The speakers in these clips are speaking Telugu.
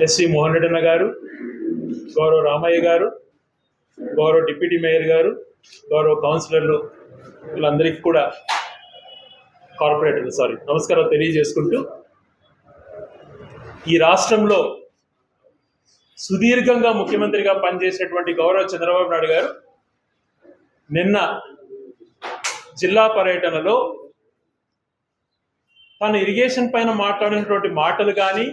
ఎస్వి మోహన్ రెడ్డి అన్న గారు గౌరవ రామయ్య గారు గౌరవ డిప్యూటీ మేయర్ గారు గౌరవ కౌన్సిలర్లు వీళ్ళందరికీ కూడా కార్పొరేటర్లు సారీ నమస్కారం తెలియజేసుకుంటూ ఈ రాష్ట్రంలో సుదీర్ఘంగా ముఖ్యమంత్రిగా పనిచేసినటువంటి గౌరవ చంద్రబాబు నాయుడు గారు నిన్న జిల్లా పర్యటనలో తన ఇరిగేషన్ పైన మాట్లాడినటువంటి మాటలు కానీ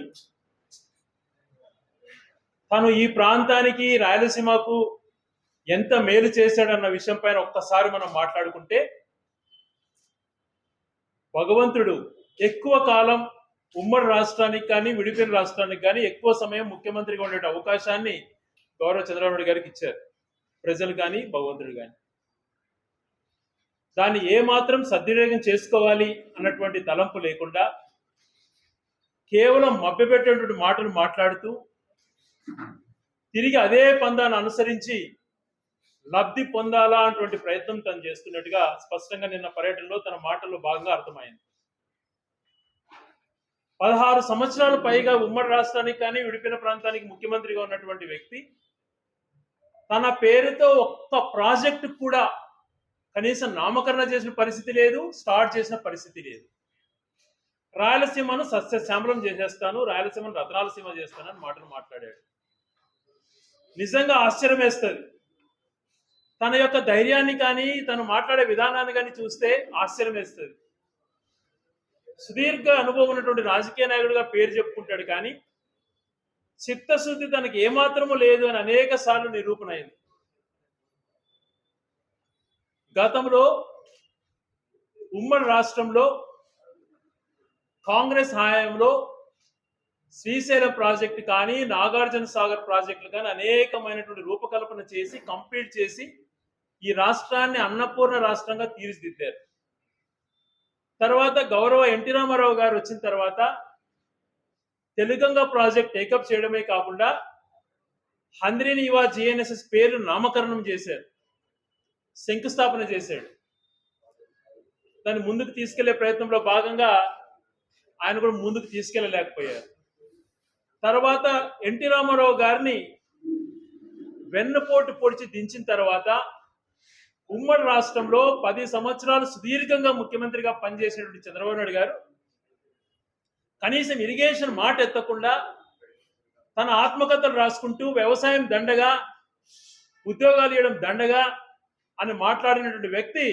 తను ఈ ప్రాంతానికి రాయలసీమకు ఎంత మేలు చేశాడన్న విషయం పైన ఒక్కసారి మనం మాట్లాడుకుంటే భగవంతుడు ఎక్కువ కాలం ఉమ్మడి రాష్ట్రానికి కానీ విడిపోయిన రాష్ట్రానికి కానీ ఎక్కువ సమయం ముఖ్యమంత్రిగా ఉండే అవకాశాన్ని గౌరవ చంద్రబాబు గారికి ఇచ్చారు. ప్రజలు కానీ భగవంతుడు కానీ. దాన్ని ఏమాత్రం సద్వినియోగం చేసుకోవాలి అన్నటువంటి తలంపు లేకుండా కేవలం మభ్యపెట్టేటువంటి మాటలు మాట్లాడుతూ తిరిగి అదే పందాన్ని అనుసరించి లబ్ధి పొందాలా అటువంటి ప్రయత్నం తను చేస్తున్నట్టుగా స్పష్టంగా నిన్న పర్యటనలో తన మాటల్లో భాగంగా అర్థమైంది. పదహారు సంవత్సరాల పైగా ఉమ్మడి రాష్ట్రానికి కానీ విడిపిన ప్రాంతానికి ముఖ్యమంత్రిగా ఉన్నటువంటి వ్యక్తి తన పేరుతో ఒక్క ప్రాజెక్ట్ కూడా కనీసం నామకరణ చేసిన పరిస్థితి లేదు స్టార్ట్ చేసిన పరిస్థితి లేదు. రాయలసీమను సస్యశ్యామలం చేసేస్తాను రాయలసీమను రత్నాలసీమ చేస్తానని మాటలు మాట్లాడాడు. నిజంగా ఆశ్చర్యం వేస్తుంది. తన యొక్క ధైర్యాన్ని కానీ తను మాట్లాడే విధానాన్ని కానీ చూస్తే ఆశ్చర్యం వేస్తుంది. సుదీర్ఘ అనుభవం ఉన్నటువంటి రాజకీయ నాయకుడిగా పేరు చెప్పుకుంటాడు కానీ చిత్తశుద్ధి తనకి ఏమాత్రము లేదు అని అనేక సార్లు నిరూపణ అయింది గతంలో ఉమ్మడి రాష్ట్రంలో కాంగ్రెస్ హయాంలో శ్రీశైలం ప్రాజెక్టు కానీ నాగార్జున సాగర్ ప్రాజెక్టులు కానీ అనేకమైనటువంటి రూపకల్పన చేసి కంప్లీట్ చేసి ఈ రాష్ట్రాన్ని అన్నపూర్ణ రాష్ట్రంగా తీర్చిదిద్దారు. తర్వాత గౌరవ ఎన్టీ రామారావు గారు వచ్చిన తర్వాత తెలుగంగ ప్రాజెక్ట్ టేకప్ చేయడమే కాకుండా హంద్రీనివా జిఎన్ఎస్ఎస్ పేరు నామకరణం చేశారు. శంకుస్థాపన చేశాడు. దాన్ని ముందుకు తీసుకెళ్ళే ప్రయత్నంలో భాగంగా ఆయన కూడా ముందుకు తీసుకెళ్ళలేకపోయారు. తర్వాత ఎన్టీ రామారావు గారిని వెన్నపోటు పొడిచి దించిన తర్వాత ఉమ్మడి రాష్ట్రంలో పది సంవత్సరాలు సుదీర్ఘంగా ముఖ్యమంత్రిగా పనిచేసినటువంటి చంద్రబాబు నాయుడు గారు కనీసం ఇరిగేషన్ మాట ఎత్తకుండా తన ఆత్మకథలు రాసుకుంటూ వ్యవసాయం దండగా ఉద్యోగాలు ఇవ్వడం దండగా అని మాట్లాడినటువంటి వ్యక్తి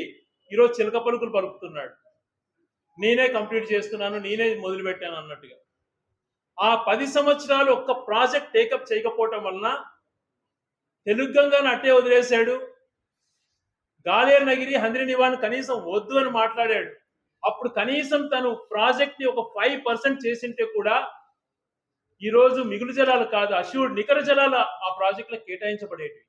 ఈరోజు చిలక పలుకులు పలుకుతున్నాడు. నేనే కంప్లీట్ చేస్తున్నాను నేనే మొదలుపెట్టాను అన్నట్టుగా. ఆ పది సంవత్సరాలు ఒక్క ప్రాజెక్ట్ టేకప్ చేయకపోవటం వలన తెలుగంగాను అట్టే వదిలేశాడు. గాలేరు నగిరి హంద్రినివాన్ కనీసం వద్దు అని మాట్లాడాడు. అప్పుడు కనీసం తను ప్రాజెక్ట్ని ఒక ఫైవ్ పర్సెంట్ చేసింటే కూడా ఈరోజు మిగులు జలాలు కాదు అష్యూర్డ్ నికర జలాలు ఆ ప్రాజెక్టులో కేటాయించబడేవి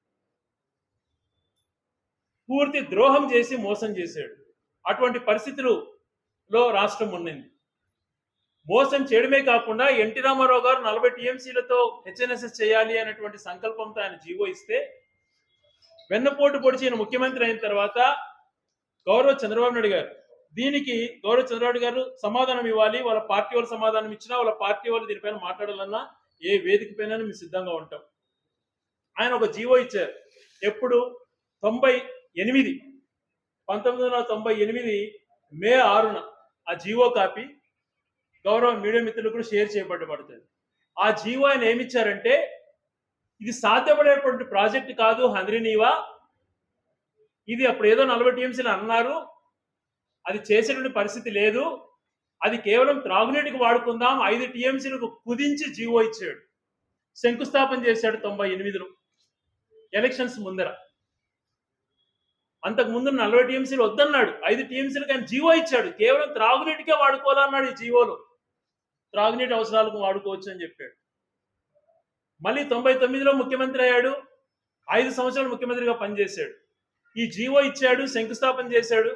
పూర్తి ద్రోహం చేసి మోసం చేశాడు. అటువంటి పరిస్థితులలో రాష్ట్రం ఉండింది మోసం చేయడమే కాకుండా ఎన్టీ రామారావు గారు నలభై టీఎంసీలతో హెచ్ఎన్ఎస్ఎస్ చేయాలి అనేటువంటి సంకల్పంతో ఆయన జీవో ఇస్తే వెన్నపోటు పొడిచిన ముఖ్యమంత్రి అయిన తర్వాత గౌరవ చంద్రబాబు నాయుడు గారు దీనికి గౌరవ చంద్రబాబు గారు సమాధానం ఇవ్వాలి వాళ్ళ పార్టీ వాళ్ళు సమాధానం ఇచ్చినా వాళ్ళ పార్టీ వాళ్ళు దీనిపైన మాట్లాడాలన్నా ఏ వేదిక పైన మేము సిద్ధంగా ఉంటాం. ఆయన ఒక జీవో ఇచ్చారు. ఎప్పుడు? తొంభై ఎనిమిది పంతొమ్మిది వందల తొంభై ఎనిమిది మే ఆరున ఆ జీవో కాపీ గౌరవ మీడియా మిత్రులు కూడా షేర్ చేయబడబడుతుంది ఆ జీవో ఆయన ఏమిచ్చారంటే ఇది సాధ్యపడేటువంటి ప్రాజెక్ట్ కాదు హంద్రినీవా ఇది అప్పుడు ఏదో నలభై టీఎంసీలు అన్నారు. అది చేసేటువంటి పరిస్థితి లేదు. అది కేవలం త్రాగునీటికి వాడుకుందాం ఐదు టీఎంసీలకు కుదించి జీవో ఇచ్చాడు. శంకుస్థాపన చేశాడు తొంభై ఎనిమిదిలో ఎలక్షన్స్ ముందర. అంతకు ముందు నలభై టీఎంసీలు వద్దన్నాడు. ఐదు టీఎంసీలకు ఆయన జీవో ఇచ్చాడు. కేవలం త్రాగునీటికే వాడుకోవాలన్నాడు ఈ జీవోలో. త్రాగునీటి అవసరాలకు వాడుకోవచ్చు అని చెప్పాడు. మళ్ళీ తొంభై తొమ్మిదిలో ముఖ్యమంత్రి అయ్యాడు. ఐదు సంవత్సరాలు ముఖ్యమంత్రిగా పనిచేశాడు. ఈ జీవో ఇచ్చాడు శంకుస్థాపన చేశాడు.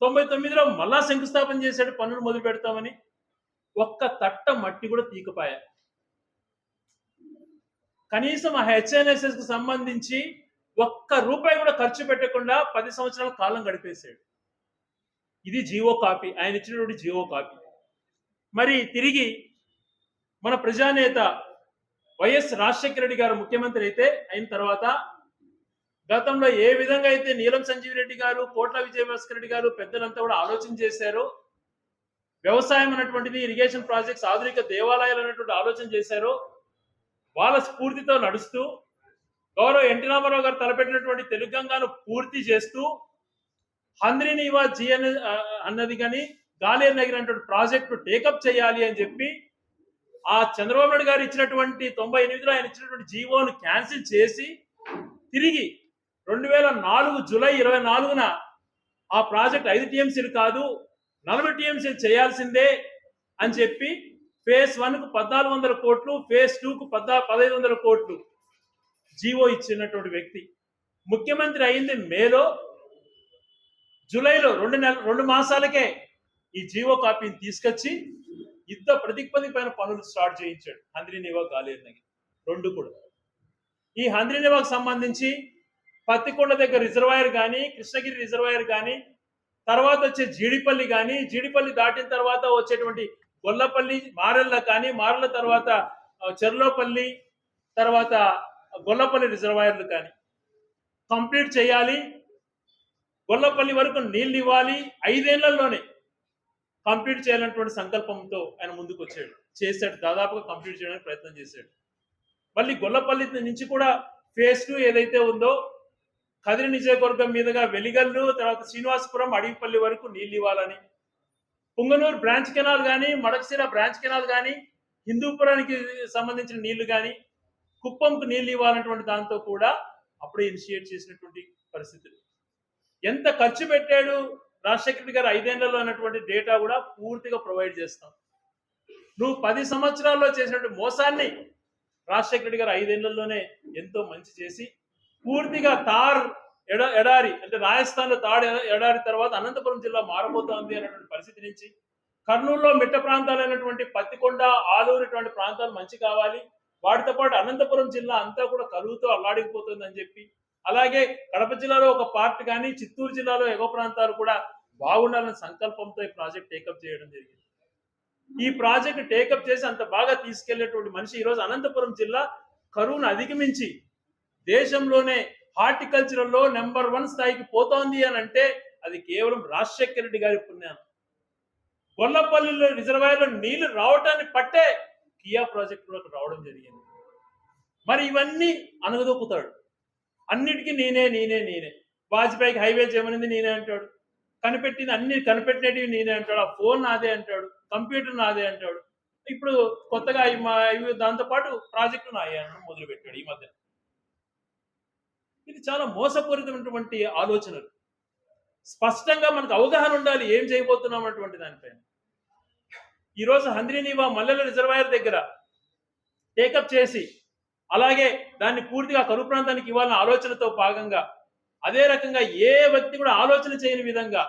తొంభై తొమ్మిదిలో మళ్ళా శంకుస్థాపన చేశాడు పనులు మొదలు పెడతామని. ఒక్క తట్ట మట్టి కూడా తీకపాయా. కనీసం ఆ హెచ్ఎన్ఎస్ఎస్కు సంబంధించి ఒక్క రూపాయి కూడా ఖర్చు పెట్టకుండా పది సంవత్సరాల కాలం గడిపేశాడు. ఇది జీవో కాపీ. ఆయన ఇచ్చినటువంటి జీవో కాపీ. మరి తిరిగి మన ప్రజానేత వైఎస్ రాజశేఖర రెడ్డి గారు ముఖ్యమంత్రి అయితే అయిన తర్వాత గతంలో ఏ విధంగా అయితే నీలం సంజీవ్ రెడ్డి గారు కోట్ల విజయభాస్కర్ రెడ్డి గారు పెద్దలంతా కూడా ఆలోచన చేశారో వ్యవసాయం అన్నటువంటిది ఇరిగేషన్ ప్రాజెక్ట్స్ ఆధునిక దేవాలయాలు అనేటువంటి ఆలోచన చేశారో వాళ్ళ స్ఫూర్తితో నడుస్తూ గౌరవ ఎన్టీ రామారావు గారు తలపెట్టినటువంటి తెలంగాణను పూర్తి చేస్తూ హంద్రీనివా జీ అన్న అన్నది కానీ గాలేరు నగినటువంటి ప్రాజెక్టు టేకప్ చేయాలి అని చెప్పి ఆ చంద్రబాబు నాయుడు గారు ఇచ్చినటువంటి తొంభై ఎనిమిదిలో ఆయన ఇచ్చినటువంటి జీవోను క్యాన్సిల్ చేసి తిరిగి రెండు వేల నాలుగు జూలై ఇరవై నాలుగున ఆ ప్రాజెక్ట్ ఐదు టీఎంసీలు కాదు నలభై టీఎంసీలు చేయాల్సిందే అని చెప్పి ఫేజ్ వన్కు పద్నాలుగు వందల కోట్లు ఫేజ్ టూకు పద్నా పదహైదు వందల కోట్లు జీవో ఇచ్చినటువంటి వ్యక్తి. ముఖ్యమంత్రి అయింది మేలో జూలైలో రెండు నెల రెండు మాసాలకే ఈ జీవో కాపీని తీసుకొచ్చి యుద్ధ ప్రతిపదికమైన పనులు స్టార్ట్ చేయించాడు. హంద్రీనివా గాలేర్నగి రెండు కూడా. ఈ హంద్రీనివాకు సంబంధించి పత్తికొండ దగ్గర రిజర్వాయర్ కానీ కృష్ణగిరి రిజర్వాయర్ కానీ తర్వాత వచ్చే జీడిపల్లి కానీ జీడిపల్లి దాటిన తర్వాత వచ్చేటువంటి గొల్లపల్లి మారెళ్ళ కానీ మారెళ్ళ తర్వాత చెర్లోపల్లి తర్వాత గొల్లపల్లి రిజర్వాయర్లు కానీ కంప్లీట్ చేయాలి. గొల్లపల్లి వరకు నీళ్ళు ఇవ్వాలి. ఐదేళ్ళలోనే కంప్లీట్ చేయాలన్నటువంటి సంకల్పంతో ఆయన ముందుకు వచ్చాడు చేశాడు. దాదాపుగా కంప్లీట్ చేయడానికి ప్రయత్నం చేశాడు. మళ్ళీ గొల్లపల్లి నుంచి కూడా ఫేజ్ టూ ఏదైతే ఉందో కదిరి నియోజకవర్గం మీదుగా వెలిగల్లు తర్వాత శ్రీనివాసపురం అడవిపల్లి వరకు నీళ్ళు ఇవ్వాలని పుంగనూరు బ్రాంచ్ కెనాల్ కానీ మడకశిర బ్రాంచ్ కెనాల్ కానీ హిందూపురానికి సంబంధించిన నీళ్ళు కానీ కుప్పంకు నీళ్ళు ఇవ్వాలన్నటువంటి దాంతో కూడా అప్పుడే ఇనిషియేట్ చేసినటువంటి పరిస్థితులు. ఎంత ఖర్చు పెట్టాడు రాజశేఖర్ గారు ఐదేళ్ళలో అన్నటువంటి డేటా కూడా పూర్తిగా ప్రొవైడ్ చేస్తాం. నువ్వు పది సంవత్సరాల్లో చేసినటువంటి మోసాన్ని రాజశేఖర గారు ఐదేళ్ళలోనే ఎంతో మంచి చేసి పూర్తిగా తార్ ఎడ ఎడారి అంటే రాజస్థాన్లో తాడు ఎడారి తర్వాత అనంతపురం జిల్లా మారబోతోంది అనేటువంటి పరిస్థితి నుంచి కర్నూలులో మిట్ట ప్రాంతాలైనటువంటి పత్తికొండ ఆలూరు ఇటువంటి ప్రాంతాలు మంచి కావాలి. వాటితో పాటు అనంతపురం జిల్లా అంతా కూడా కరువుతో అల్లాడిపోతుంది అని చెప్పి అలాగే కడప జిల్లాలో ఒక పార్ట్ కానీ చిత్తూరు జిల్లాలో ఎగువ ప్రాంతాలు కూడా బాగుండాలనే సంకల్పంతో ఈ ప్రాజెక్ట్ టేకప్ చేయడం జరిగింది. ఈ ప్రాజెక్ట్ టేకప్ చేసి అంత బాగా తీసుకెళ్ళేటువంటి మనిషి ఈరోజు అనంతపురం జిల్లా కరువును అధిగమించి దేశంలోనే హార్టికల్చర్లో నెంబర్ వన్ స్థాయికి పోతోంది అని అంటే అది కేవలం రాజశేఖర రెడ్డి గారి పుణ్యాన్ని గొల్లపల్లిలో రిజర్వాయర్లో నీళ్ళు రావటాన్ని పట్టే కియా ప్రాజెక్ట్ రావడం జరిగింది. మరి ఇవన్నీ అనగదొక్కుతాడు అన్నిటికీ నేనే నేనే నేనే. వాజ్పేయికి హైవే చేయమనింది నేనే అంటాడు. కనిపెట్టింది అన్ని కనిపెట్టినవి నేనే అంటాడు. ఆ ఫోన్ నాదే అంటాడు. కంప్యూటర్ నాదే అంటాడు. ఇప్పుడు కొత్తగా ఇవి దాంతోపాటు ప్రాజెక్టు నాయే అనడం మొదలు పెట్టాడు ఈ మధ్య ఇది చాలా మోసపూరితమైనటువంటి ఆలోచనలు. స్పష్టంగా మనకు అవగాహన ఉండాలి ఏం చేయబోతున్నాం అన్నటువంటి దానిపైన. ఈరోజు హంద్రీనీవా మల్లెల రిజర్వాయర్ దగ్గర టేకప్ చేసి అలాగే దాన్ని పూర్తిగా కరువు ప్రాంతానికి ఇవ్వాలన్న ఆలోచనతో భాగంగా అదే రకంగా ఏ వ్యక్తి కూడా ఆలోచన చేయని విధంగా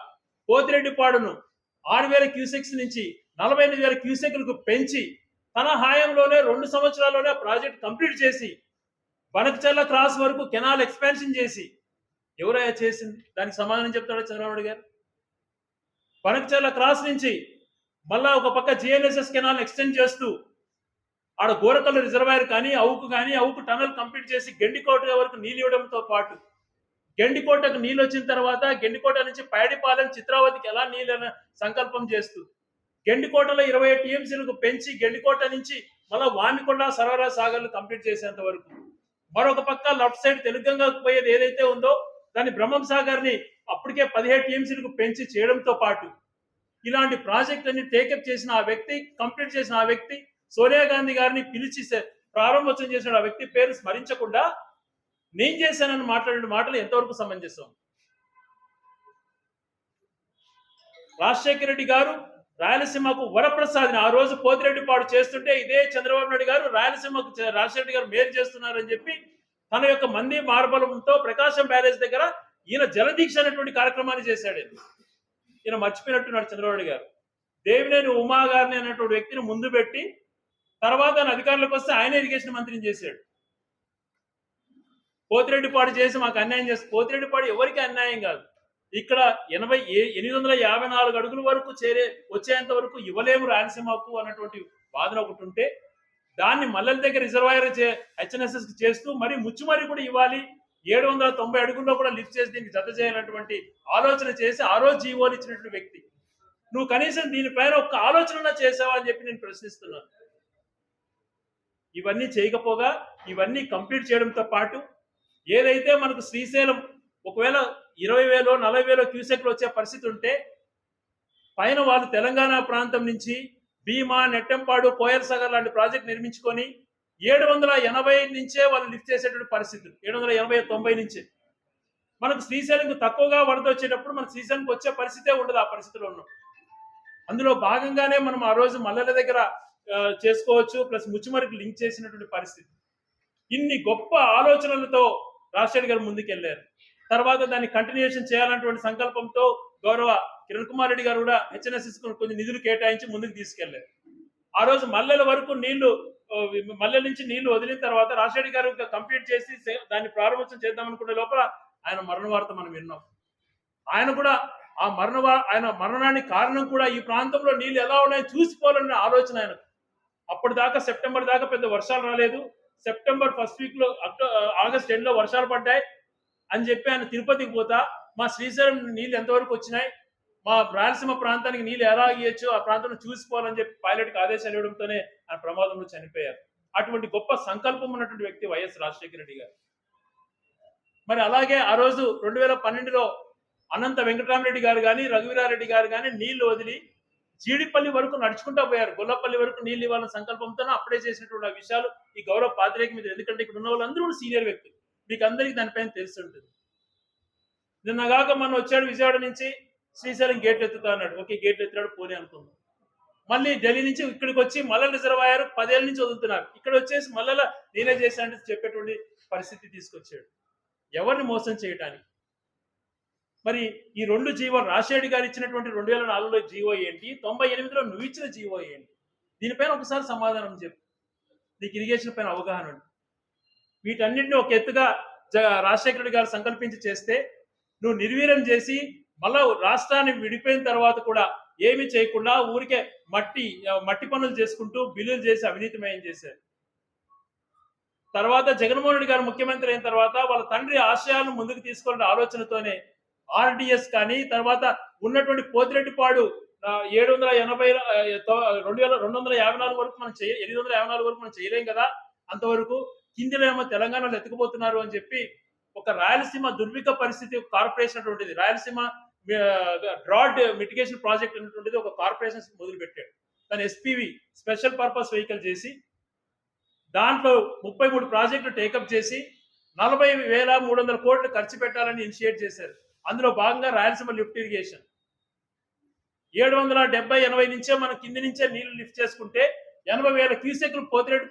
పోతిరెడ్డిపాడును ఆరు వేల క్యూసెక్స్ నుంచి నలభై ఎనిమిది వేల క్యూసెక్లకు పెంచి తన హాయంలోనే రెండు సంవత్సరాల్లోనే ఆ ప్రాజెక్ట్ కంప్లీట్ చేసి బనకచర్ల క్రాస్ వరకు కెనాల్ ఎక్స్పాన్షన్ చేసి ఎవరయ్యా చేసింది? దానికి సమాధానం చెప్తాడా చంద్రబాబు గారు? బనకచర్ల క్రాస్ నుంచి మళ్ళా ఒక పక్క జిఎన్ఎస్ఎస్ కెనాల్ ఎక్స్టెండ్ చేస్తూ ఆడ గోరకల్లు రిజర్వాయర్ కానీ అవుకు కానీ అవుకు టనల్ కంప్లీట్ చేసి గెండికోట వరకు నీళ్ళు ఇవ్వడంతో పాటు గెండికోటకు నీళ్ళు వచ్చిన తర్వాత గెండికోట నుంచి పైడిపాలెం చిత్రావతికి ఎలా నీళ్ళని సంకల్పం చేస్తూ గెండికోటలో ఇరవై టీఎంసీలకు పెంచి గెండికోట నుంచి మళ్ళా వామికొండ సరవరా సాగర్లు కంప్లీట్ చేసేంత వరకు. మరొక పక్క లెఫ్ట్ సైడ్ తెలుగంగాకు పోయేది ఏదైతే ఉందో దాన్ని బ్రహ్మం సాగర్ని అప్పటికే పదిహేడు టీఎంసీలకు పెంచి చేయడంతో పాటు ఇలాంటి ప్రాజెక్ట్ అన్ని టేకప్ చేసిన ఆ వ్యక్తి కంప్లీట్ చేసిన ఆ వ్యక్తి సోనియా గాంధీ గారిని పిలిచి ప్రారంభోత్సవం చేసిన ఆ వ్యక్తి పేరు స్మరించకుండా నేను చేశానని మాట్లాడిన మాటలు ఎంతవరకు సమంజసం రాజశేఖర రెడ్డి గారు రాయలసీమకు వరప్రసాద్ని ఆ రోజు పోతిరెడ్డి పాడు చేస్తుంటే ఇదే చంద్రబాబు నాయుడు గారు రాయలసీమకు రాజశేఖర రెడ్డి గారు మేలు చేస్తున్నారని చెప్పి తన యొక్క మంది మార్బలంతో ప్రకాశం బ్యారేజ్ దగ్గర ఈయన జలదీక్ష అనేటువంటి కార్యక్రమాన్ని చేశాడు ఈయన. ఈయన మర్చిపోయినట్టున్నాడు చంద్రబాబు నాయుడు గారు దేవినేని ఉమా గారిని అనేటువంటి వ్యక్తిని ముందు పెట్టి తర్వాత అధికారులకు అధికారంలోకి వస్తే ఆయన ఇరిగేషన్ మంత్రిని చేశాడు. పోతిరెడ్డిపాడు చేసి మాకు అన్యాయం చేసి పోతిరెడ్డిపాడు ఎవరికి అన్యాయం కాదు. ఇక్కడ ఎనభై ఏ- ఎనిమిది వందల యాభై నాలుగు అడుగుల వరకు చేరే వచ్చేంత వరకు ఇవ్వలేము రాయలసీమకు అన్నటువంటి వాదన ఒకటి ఉంటే దాన్ని మల్లెల దగ్గర రిజర్వాయర్ హెచ్ఎన్ఎస్ఎస్ చేస్తూ మరి ముచ్చుమరి కూడా ఇవ్వాలి. ఏడు వందల తొంభై అడుగుల్లో కూడా లిఫ్ట్ చేసి దీనికి జత చేయాలన్నటువంటి ఆలోచన చేసి ఆ రోజు జీవోలు ఇచ్చినటువంటి వ్యక్తి. నువ్వు కనీసం దీనిపైన ఒక్క ఆలోచన చేసావా అని చెప్పి నేను ప్రశ్నిస్తున్నాను. ఇవన్నీ చేయకపోగా ఇవన్నీ కంప్లీట్ చేయడంతో పాటు ఏదైతే మనకు శ్రీశైలం ఒకవేళ ఇరవై వేలో నలభై వేలో క్యూసెక్లు వచ్చే పరిస్థితి ఉంటే పైన వాళ్ళు తెలంగాణ ప్రాంతం నుంచి భీమా నెట్టంపాడు కోయల్ సాగర్ లాంటి ప్రాజెక్ట్ నిర్మించుకొని ఏడు వందల ఎనభై నుంచే వాళ్ళు లిఫ్ట్ చేసేటువంటి పరిస్థితులు. ఏడు వందల ఎనభై తొంభై నుంచే. మనకు శ్రీశైలంకు తక్కువగా వరద వచ్చేటప్పుడు మన శ్రీశైలంకి వచ్చే పరిస్థితే ఉండదు ఆ పరిస్థితిలో ఉన్నాం. అందులో భాగంగానే మనం ఆ రోజు మల్లెల దగ్గర చేసుకోవచ్చు ప్లస్ ముచ్చిమరికి లింక్ చేసినటువంటి పరిస్థితి. ఇన్ని గొప్ప ఆలోచనలతో రాజశేఖర్ గారు ముందుకెళ్ళారు. తర్వాత దాన్ని కంటిన్యూషన్ చేయాలన్నటువంటి సంకల్పంతో గౌరవ కిరణ్ కుమార్ రెడ్డి గారు కూడా హెచ్ఎన్ఎస్ఎస్ కొన్ని నిధులు కేటాయించి ముందుకు తీసుకెళ్ళారు. ఆ రోజు మల్లెల వరకు నీళ్ళు మల్లె మల్లెల నుంచి నీళ్ళు వదిలిన తర్వాత రాజశేఖర్ గారు కంప్లీట్ చేసి దాన్ని ప్రారంభోత్సవం చేద్దాం అనుకునే లోపల ఆయన మరణ వార్త మనం విన్నాం. ఆయన కూడా ఆ మరణ ఆయన మరణానికి కారణం కూడా ఈ ప్రాంతంలో నీళ్ళు ఎలా ఉన్నాయో చూసిపోవాలనే ఆలోచన ఆయన అప్పటిదాకా సెప్టెంబర్ దాకా పెద్ద వర్షాలు రాలేదు. సెప్టెంబర్ ఫస్ట్ వీక్లో అక్టోబర్ ఆగస్ట్ ఎండ్లో వర్షాలు పడ్డాయి అని చెప్పి ఆయన తిరుపతికి పోతా. మా శ్రీశైలం నీళ్ళు ఎంతవరకు వచ్చినాయి? మా రాయలసీమ ప్రాంతానికి నీళ్ళు ఎలా ఇవ్వచ్చు ఆ ప్రాంతంలో చూసిపోవాలని చెప్పి పైలట్కి ఆదేశాలు ఇవ్వడంతోనే ఆయన ప్రమాదంలో చనిపోయారు. అటువంటి గొప్ప సంకల్పం ఉన్నటువంటి వ్యక్తి వైఎస్ రాజశేఖర రెడ్డి గారు. మరి అలాగే ఆ రోజు రెండు వేల పన్నెండులో అనంత వెంకటరామరెడ్డి గారు కానీ రఘువీరారెడ్డి గారు కానీ నీళ్ళు వదిలి జీడిపల్లి వరకు నడుచుకుంటా పోయారు. గొల్లపల్లి వరకు నీళ్ళు ఇవ్వాలన్న సంకల్పంతో అప్పుడే చేసినటువంటి ఆ విషయాలు ఈ గౌరవ పాత్రేక మీద. ఎందుకంటే ఇక్కడ ఉన్న వాళ్ళందరూ కూడా సీనియర్ వ్యక్తులు. మీకు అందరికీ దానిపైన తెలిసి ఉంటుంది నిన్నగాక మన వచ్చాడు విజయవాడ నుంచి శ్రీశైలం గేట్లు ఎత్తుతా అన్నాడు. ఓకే గేట్లు ఎత్తాడు పోనీ అనుకుందాం. మళ్ళీ ఢిల్లీ నుంచి ఇక్కడికి వచ్చి మల్లల రిజర్వాయర్ పదేళ్ళ నుంచి వదులుతున్నారు. ఇక్కడ వచ్చేసి మల్లల నేనే చేశానంటే చెప్పేటువంటి పరిస్థితి తీసుకొచ్చాడు. ఎవరిని మోసం చేయడానికి మరి ఈ రెండు జీవో రాజశేఖర్ గారు ఇచ్చినటువంటి రెండు వేల నాలుగులో జీవో ఏంటి? తొంభై ఎనిమిదిలో నువ్వు ఇచ్చిన జీవో ఏంటి? దీనిపైన ఒకసారి సమాధానం చెప్పు. నీకు ఇరిగేషన్ పైన అవగాహన ఉంది వీటన్నింటినీ ఒక ఎత్తుగా జ రాజశేఖర రెడ్డి గారు సంకల్పించి చేస్తే నువ్వు నిర్వీర్యం చేసి మళ్ళా రాష్ట్రాన్ని విడిపోయిన తర్వాత కూడా ఏమి చేయకుండా ఊరికే మట్టి మట్టి పనులు చేసుకుంటూ బిల్లులు చేసి అవినీతిమయం చేశారు. తర్వాత జగన్మోహన్ రెడ్డి గారు ముఖ్యమంత్రి అయిన తర్వాత వాళ్ళ తండ్రి ఆశయాలను ముందుకు తీసుకునే ఆలోచనతోనే ఆర్డిఎస్ కానీ తర్వాత ఉన్నటువంటి పోతిరెడ్డిపాడు ఏడు వందల ఎనభై రెండు వేల రెండు వందల యాభై నాలుగు వరకు మనం చేయ ఎనిమిది వందల యాభై నాలుగు వరకు మనం చేయలేం కదా. అంతవరకు కిందిలో ఏమో తెలంగాణలో ఎత్తుకుపోతున్నారు అని చెప్పి ఒక రాయలసీమ దుర్భిక పరిస్థితి కార్పొరేషన్ అటువంటిది. రాయలసీమ డ్రాడ్ మిటిగేషన్ ప్రాజెక్ట్ అనేటువంటిది ఒక కార్పొరేషన్ మొదలుపెట్టాడు. దాని ఎస్పీవి స్పెషల్ పర్పస్ వెహికల్ చేసి దాంట్లో ముప్పై మూడు ప్రాజెక్టులు టేకప్ చేసి నలభై వేల మూడు వందల కోట్లు ఖర్చు పెట్టాలని ఇనిషియేట్ చేశారు. అందులో భాగంగా రాయలసీమ లిఫ్ట్ ఇరిగేషన్. ఏడు వందల డెబ్బై ఎనభై నుంచే మనం కింది నుంచే నీళ్ళు లిఫ్ట్ చేసుకుంటే ఎనభై వేల క్యూసెక్లు పోతిరెడ్డి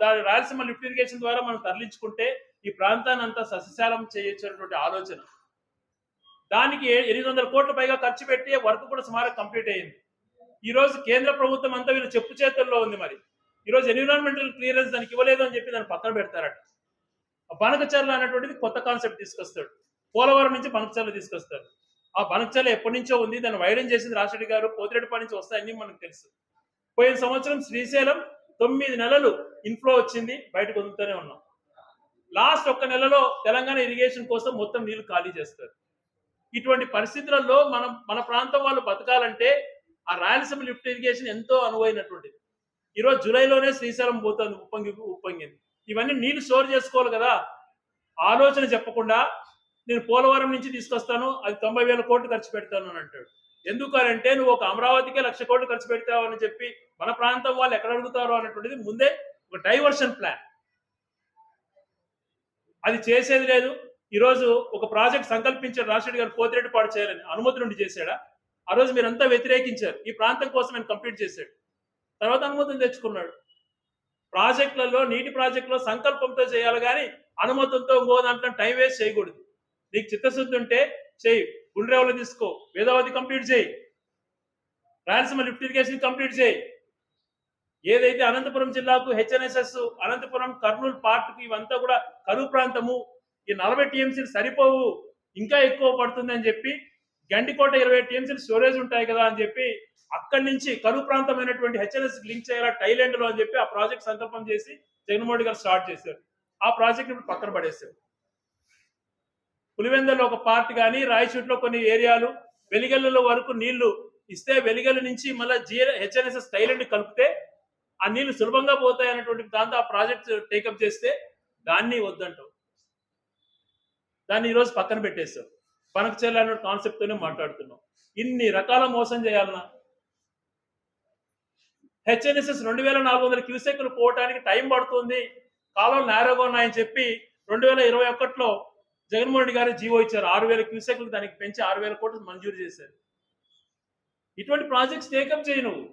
దాని రాయలసీమ లిఫ్ట్ ఇరిగేషన్ ద్వారా మనం తరలించుకుంటే ఈ ప్రాంతాన్ని అంతా సస్యశాలం చేయొచ్చినటువంటి ఆలోచన. దానికి ఎనిమిది వందల కోట్ల పైగా ఖర్చు పెట్టి వర్క్ కూడా సుమారు కంప్లీట్ అయింది ఈ రోజు కేంద్ర ప్రభుత్వం అంతా వీళ్ళ చెప్పు చేతుల్లో ఉంది మరి. ఈ రోజు ఎన్విరాన్మెంటల్ క్లియరెన్స్ దానికి ఇవ్వలేదు అని చెప్పి దాన్ని పక్కన పెడతారట. బనకచర్ల అనేటువంటిది కొత్త కాన్సెప్ట్ తీసుకొస్తాడు. పోలవరం నుంచి బనక్చర్లు తీసుకొస్తారు. ఆ బనక్చర్ల ఎప్పటి నుంచో ఉంది. దాన్ని వైడెన్ చేసింది రాష్ట్రెడ్డి గారు. పోతిరెడ్డిపాటి నుంచి వస్తాయని మనకు తెలుసు. పోయిన సంవత్సరం శ్రీశైలం తొమ్మిది నెలలు ఇన్ఫ్లో వచ్చింది. బయటకు వదులుతూనే ఉన్నాం. లాస్ట్ ఒక్క నెలలో తెలంగాణ ఇరిగేషన్ కోసం మొత్తం నీళ్ళు ఖాళీ చేస్తారు. ఇటువంటి పరిస్థితులలో మనం మన ప్రాంతం వాళ్ళు బతకాలంటే ఆ రాయలసీమ లిఫ్ట్ ఇరిగేషన్ ఎంతో అనువైనటువంటిది. ఈరోజు జూలైలోనే శ్రీశైలం పోతుంది. ఉప్పొంగి ఉప్పొంగింది ఇవన్నీ నీళ్ళు స్టోర్ చేసుకోవాలి కదా. ఆలోచన చెప్పకుండా నేను పోలవరం నుంచి తీసుకొస్తాను అది తొంభై వేల కోట్లు ఖర్చు పెడతాను అని అంటాడు. ఎందుకు అంటే నువ్వు ఒక అమరావతికే లక్ష కోట్లు ఖర్చు పెడతావు అని చెప్పి మన ప్రాంతం వాళ్ళు ఎక్కడ అడుగుతారో అనేటువంటిది ముందే ఒక డైవర్షన్ ప్లాన్ అది చేసేది లేదు. ఈరోజు ఒక ప్రాజెక్ట్ సంకల్పించారు రాష్ట్రుడి గారు పోతిరెడ్డి పాడు చేయాలని అనుమతి నుండి చేశాడా? ఆ రోజు మీరంతా వ్యతిరేకించారు. ఈ ప్రాంతం కోసం ఆయన కంప్లీట్ చేశాడు. తర్వాత అనుమతులు తెచ్చుకున్నాడు. ప్రాజెక్టులలో నీటి ప్రాజెక్టులో సంకల్పంతో చేయాలి కానీ అనుమతులతో ఇంకో దాంట్లో టైం వేస్ట్ చేయకూడదు. నీకు చిత్తశుద్ధి ఉంటే చేయి. గుండ్రేవలు తీసుకో. వేదావతి కంప్లీట్ చేయి. రాయలసీమ లిఫ్ట్ ఇరిగేషన్ కంప్లీట్ చేయి. ఏదైతే అనంతపురం జిల్లాకు హెచ్ఎన్ఎస్ఎస్ అనంతపురం కర్నూలు పార్ట్కి ఇవంతా కూడా కరువు ప్రాంతము. ఈ నలభై టీఎంసీలు సరిపోవు. ఇంకా ఎక్కువ పడుతుంది అని చెప్పి గండికోట ఇరవై టీఎంసీలు స్టోరేజ్ ఉంటాయి కదా అని చెప్పి అక్కడి నుంచి కరువు ప్రాంతమైనటువంటి హెచ్ఎన్ఎస్ లింక్ చేయాలా థైలాండ్లో అని చెప్పి ఆ ప్రాజెక్ట్ సంకల్పం చేసి జగన్మోహన్ గారు స్టార్ట్ చేశారు. ఆ ప్రాజెక్ట్ ఇప్పుడు పక్కన పడేశారు. పులివెందులో ఒక పార్ట్ కానీ రాయచూట్లో కొన్ని ఏరియాలు వెలిగల్లుల వరకు నీళ్ళు ఇస్తే వెలిగల్లు నుంచి మళ్ళీ జిఏ హెచ్ఎన్ఎస్ఎస్ టైలెండ్ కలిపితే ఆ నీళ్ళు సులభంగా పోతాయి అనేటువంటి దాంతో ఆ ప్రాజెక్ట్ టేకప్ చేస్తే దాన్ని వద్దంటావు. దాన్ని ఈరోజు పక్కన పెట్టేస్తాం పనకు చేయాలనే కాన్సెప్ట్ తోనే మాట్లాడుతున్నాం ఇన్ని రకాల మోసం చేయాలన్నా హెచ్ఎన్ఎస్ఎస్ రెండు వేల నాలుగు వందల క్యూసెక్లు పోవటానికి టైం పడుతుంది. కాలం నేరోగా ఉన్నాయని చెప్పి రెండు వేల ఇరవై ఒకటిలో జగన్మోహన్ రెడ్డి గారు జీవో ఇచ్చారు. ఆరు వేల క్యూసెక్లు దానికి పెంచి ఆరు వేల కోట్లు మంజూరు చేశారు. ఇటువంటి ప్రాజెక్ట్స్ టేకప్ చేయి నువ్వు.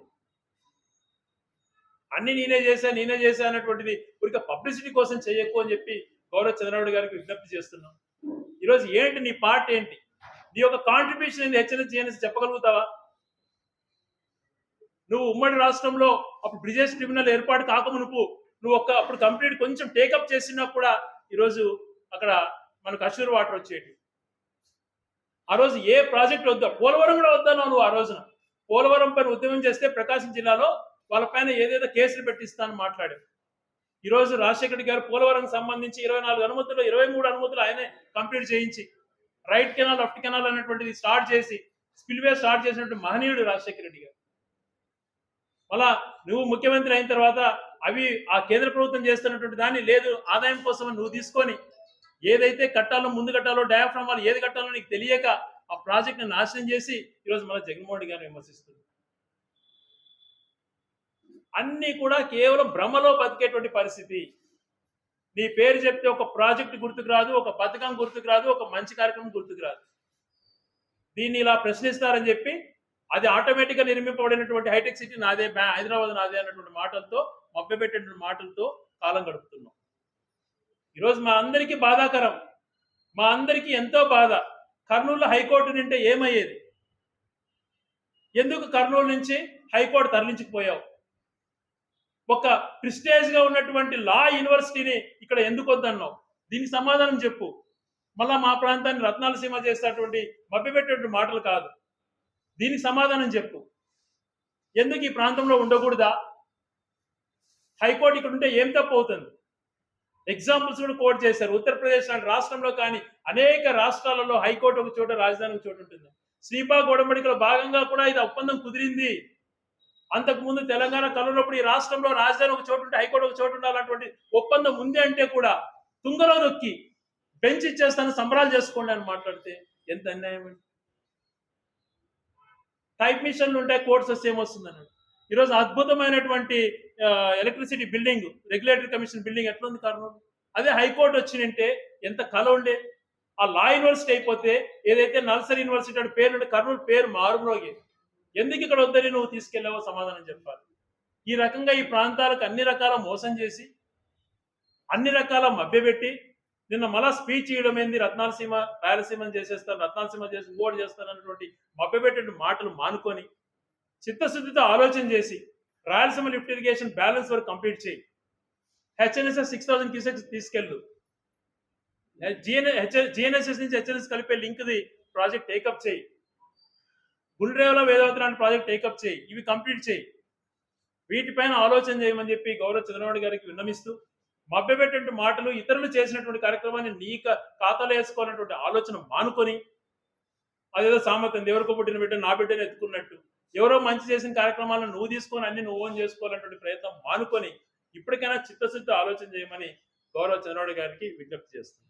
అన్ని నేనే చేశా నేనే చేశా అన్నటువంటిది ఊరిక పబ్లిసిటీ కోసం చేయకు అని చెప్పి గౌరవ చంద్రబాబు గారికి విజ్ఞప్తి చేస్తున్నాం. ఈరోజు ఏంటి నీ పార్ట్ ఏంటి? నీ యొక్క కాంట్రిబ్యూషన్ ఏంటి హెచ్ఎన్ఎస్ చెప్పగలుగుతావా? నువ్వు ఉమ్మడి రాష్ట్రంలో అప్పుడు బ్రిజేష్ ట్రిబ్యునల్ ఏర్పాటు కాకమునుపు నువ్వు ఒక అప్పుడు కంప్లీట్ కొంచెం టేకప్ చేసినా కూడా ఈరోజు అక్కడ మనకు అష్యూర్ వాటర్ వచ్చేటి ఆ రోజు ఏ ప్రాజెక్ట్ వద్దా? పోలవరం కూడా వద్దాను నువ్వు ఆ రోజున? పోలవరం పైన ఉద్యమం చేస్తే ప్రకాశం జిల్లాలో వాళ్ళ పైన ఏదేదో కేసులు పెట్టిస్తానని మాట్లాడారు. ఈ రోజు గారు పోలవరం సంబంధించి ఇరవై నాలుగు అనుమతులు ఇరవై మూడు అనుమతులు ఆయనే కంప్లీట్ చేయించి రైట్ కెనాల్ లెఫ్ట్ కెనాల్ అనేటువంటిది స్టార్ట్ చేసి స్పిల్వే స్టార్ట్ చేసినటువంటి మహనీయుడు రాజశేఖర రెడ్డి గారు. మళ్ళా నువ్వు ముఖ్యమంత్రి అయిన తర్వాత అవి ఆ కేంద్ర ప్రభుత్వం చేస్తున్నటువంటి దాన్ని లేదు ఆదాయం కోసం నువ్వు తీసుకొని ఏదైతే కట్టాలో ముందు కట్టాలో డయాఫ్రామ్ వాళ్ళు ఏది కట్టాలో నీకు తెలియక ఆ ప్రాజెక్ట్ని నాశనం చేసి ఈరోజు మన జగన్మోహన్ రెడ్డి గారిని విమర్శిస్తుంది అన్నీ కూడా కేవలం భ్రమలో బతికేటువంటి పరిస్థితి. నీ పేరు చెప్తే ఒక ప్రాజెక్ట్ గుర్తుకు రాదు ఒక పథకం గుర్తుకు రాదు ఒక మంచి కార్యక్రమం గుర్తుకు రాదు. దీన్ని ఇలా ప్రశ్నిస్తారని చెప్పి అది ఆటోమేటిక్గా నిర్మింపబడినటువంటి హైటెక్ సిటీ నాదే హైదరాబాద్ నాదే అన్నటువంటి మాటలతో మభ్యపెట్టేటువంటి మాటలతో కాలం గడుపుతున్నాం. ఈరోజు మా అందరికీ బాధాకరం. మా అందరికీ ఎంతో బాధ. కర్నూలు హైకోర్టు నింటే ఏమయ్యేది? ఎందుకు కర్నూలు నుంచి హైకోర్టు తరలించుకుపోయావు? ఒక ప్రిస్టేజ్గా ఉన్నటువంటి లా యూనివర్సిటీని ఇక్కడ ఎందుకు వద్దన్నావు? దీనికి సమాధానం చెప్పు. మళ్ళా మా ప్రాంతాన్ని రత్నాలసీమ చేసేటువంటి మభ్యపెట్టేటువంటి మాటలు కాదు. దీనికి సమాధానం చెప్పు. ఎందుకు ఈ ప్రాంతంలో ఉండకూడదా? హైకోర్టు ఇక్కడ ఉంటే ఏం తప్పు అవుతుంది? ఎగ్జాంపుల్స్ కూడా కోట్ చేశారు. ఉత్తరప్రదేశ్ లాంటి రాష్ట్రంలో కానీ అనేక రాష్ట్రాలలో హైకోర్టు ఒక చోట రాజధాని ఒక చోటు ఉంటుంది. శ్రీపా ఒడంబడికలో భాగంగా కూడా ఇది ఒప్పందం కుదిరింది. అంతకుముందు తెలంగాణ కలున్నప్పుడు ఈ రాష్ట్రంలో రాజధాని ఒక చోటు ఉంటే హైకోర్టు ఒక చోటు ఉండాలన్నటువంటి ఒప్పందం ఉంది అంటే కూడా తుంగలో నొక్కి బెంచ్ ఇచ్చేస్తాను సంబరాలు చేసుకోండి అని మాట్లాడితే ఎంత అన్యాయం టైప్ మిషన్లు ఉంటాయి కోర్ట్స్ వస్తే ఏమొస్తుందని ఈరోజు అద్భుతమైనటువంటి electricity building regulatory commission building ఎట్లా ఉంది కర్నూలు? అదే హైకోర్టు వచ్చినంటే ఎంత కల ఉండే? ఆ లా యూనివర్సిటీ అయిపోతే ఏదైతే నర్సరీ యూనివర్సిటీ అంటే పేరు కర్నూలు పేరు మారుమ్రోగి. ఎందుకు ఇక్కడ వద్దని నువ్వు తీసుకెళ్ళావో సమాధానం చెప్పాలి. ఈ రకంగా ఈ ప్రాంతాలకు అన్ని రకాల మోసం చేసి అన్ని రకాల మభ్యపెట్టి నిన్న మళ్ళా స్పీచ్ ఇవ్వడం ఏంది రత్నాలసీమ రాయలసీమని చేసేస్తాను రత్నాలసీమ చేసి ఓటు చేస్తాను అన్నటువంటి మభ్యపెట్టే మాటలు మానుకొని చిత్తశుద్ధితో ఆలోచన చేసి రాయలసీమ లిఫ్ట్ ఇరిగేషన్ బ్యాలెన్స్ వరకు కంప్లీట్ చేయి. హెచ్ఎన్ఎస్ఎస్ సిక్స్ థౌసండ్ క్యూసెక్స్ తీసుకెళ్ళు. జిఎన్ఎస్ఎస్ నుంచి హెచ్ఎన్ఎస్ కలిపే లింక్ది ప్రాజెక్ట్ టేకప్ చేయి. గుల్రేవలో వేదవతి లాంటి ప్రాజెక్ట్ టేకప్ చేయి. ఇవి కంప్లీట్ చేయి. వీటిపైన ఆలోచన చేయమని చెప్పి గౌరవ చంద్రబాబు గారికి విన్నమిస్తూ మభ్యపెట్టే మాటలు ఇతరులు చేసినటువంటి కార్యక్రమాన్ని నీ ఖాతాలో వేసుకోవాలన్నటువంటి ఆలోచన మానుకొని అదేదో సామర్థ్యం ఎవరికో పుట్టిన బిడ్డ నా బిడ్డను ఎత్తుకున్నట్టు. ఎవరో మంచి చేసిన కార్యక్రమాలను నువ్వు తీసుకొని అన్ని నువ్వు ఓన్ చేసుకోవాలన్నటువంటి ప్రయత్నం మానుకొని ఇప్పటికైనా చిత్తశుద్ధి ఆలోచన చేయమని గౌరవ చంద్రబాబు గారికి విజ్ఞప్తి చేస్తున్నాను.